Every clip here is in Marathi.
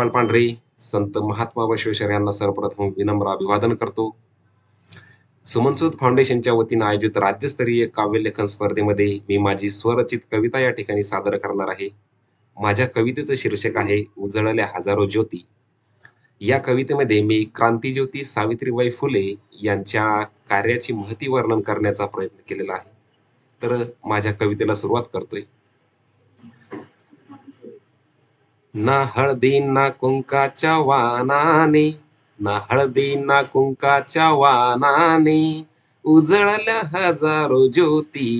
गोपाळ पांढरे संत महात्मा बसवेश्वर यांना सर्वप्रथम विनम्र अभिवादन करतो. सुमनसूद फाउंडेशनच्या वतीनं आयोजित राज्यस्तरीय काव्यलेखन स्पर्धेमध्ये मी माझी स्वरचित कविता या ठिकाणी सादर करणार आहे. माझ्या कवितेचं शीर्षक आहे उजळल्या हजारो ज्योती. या कवितेमध्ये मी क्रांतीज्योती सावित्रीबाई फुले यांच्या कार्याची महती वर्णन करण्याचा प्रयत्न केलेला आहे. तर माझ्या कवितेला सुरुवात करतोय. ना हळदी ना कुंकाच्या वानाने ना हळदी ना कुंकाच्या वानाने उजळल्या हजारो ज्योती.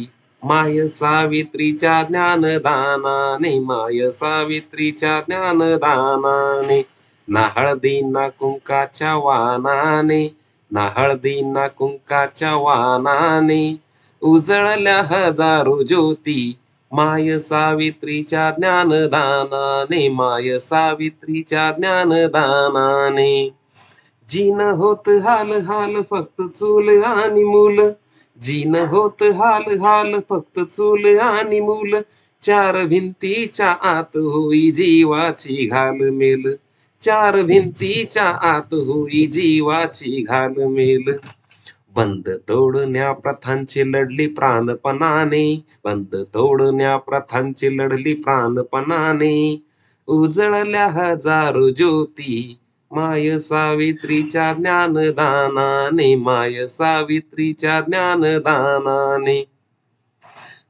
माय सावित्रीच्या ज्ञानदानाने माय सावित्रीच्या ज्ञानदानाने ना हळदी ना कुंकाच्या वानाने ना हळदी ना कुंकाच्या वानाने उजळल्या हजारो ज्योती. माय सावित्रीच्या ज्ञानदानाने माय सावित्रीच्या ज्ञानदानाने. जीन होत हाल हाल फक्त चूल आणि मूल. जीन होत हाल हाल फक्त चूल आणि मूल. चार भिंतीच्या आत होई जीवाची घालमेल चार भिंतीच्या आत होई जीवाची घालमेल बंद तोडण्या प्रथांची लढली प्राणपणाने बंद तोडण्या प्रथांची लढली प्राणपणाने. उजळल्या हजारो ज्योती माय सावित्रीच्या ज्ञानदानाने माय सावित्रीच्या ज्ञानदानाने.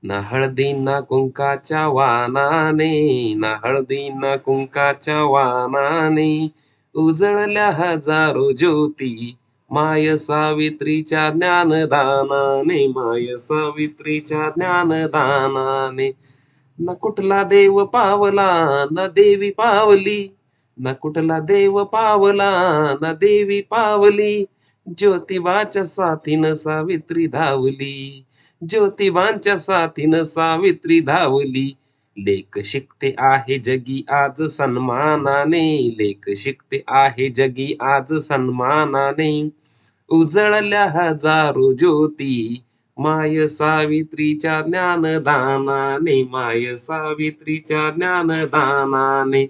ना हळदी ना कुंकाच्या वानाने ना हळदी ना कुंकाच्या वानाने. उजळल्या हजारो ज्योती माय सावित्रीच्या ज्ञानदानाने माय सावित्रीच्या ज्ञानदानाने. न कुठला देव पावला न देवी पावली. न कुठला देव पावला न देवी पावली. ज्योतिबाच्या साथीनं सावित्री धावली. ज्योतिबांच्या साथीनं सावित्री धावली. लेख शिकते आहे जगी आज सन्मानाने. लेख शिकते आहे जगी आज सन्मानाने. उजळल्या हजारो ज्योती माय सावित्रीच्या ज्ञानदानाने माय सावित्रीच्या ज्ञानदानाने.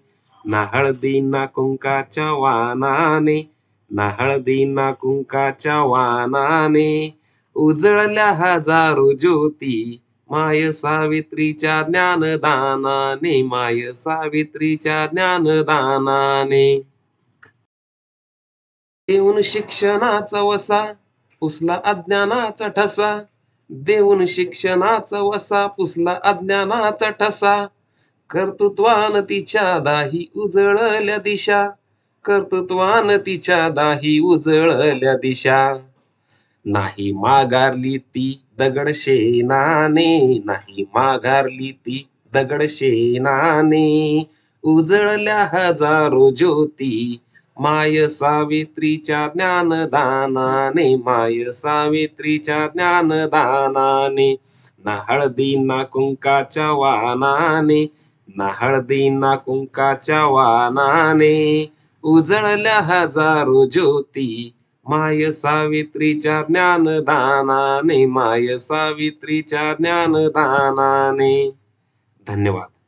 ना हळदी ना कुंकाच्या वानाने ना हळदी ना कुंकाच्या वानाने. उजळल्या हजारो ज्योती माय सावित्रीच्या ज्ञानदानाने माय सावित्रीच्या ज्ञानदानाने. देऊन शिक्षणाचा वसा पुसला अज्ञानाचा ठसा. देऊन शिक्षणाचा वसा पुसला अज्ञानाचा ठसा. कर्तृत्वान तिच्या दाही उजळल्या दिशा. कर्तृत्वान तिच्या दाही उजळल्या दिशा. नाही मागारली ती दगडशेनाने नाही माघारली ती. दगडशेनाने उजळल्या हजारो ज्योती. माय सावित्रीच्या ज्ञानदानाने माय सावित्रीच्या ज्ञानदानाने ना हळदी ना कुंकाच्या वानाने ना हळदी ना कुंकाच्या वानाने उजळल्या हजारो ज्योती. माय सावित्रीच्या ज्ञानदानाने माय सावित्रीच्या ज्ञानदानाने. धन्यवाद.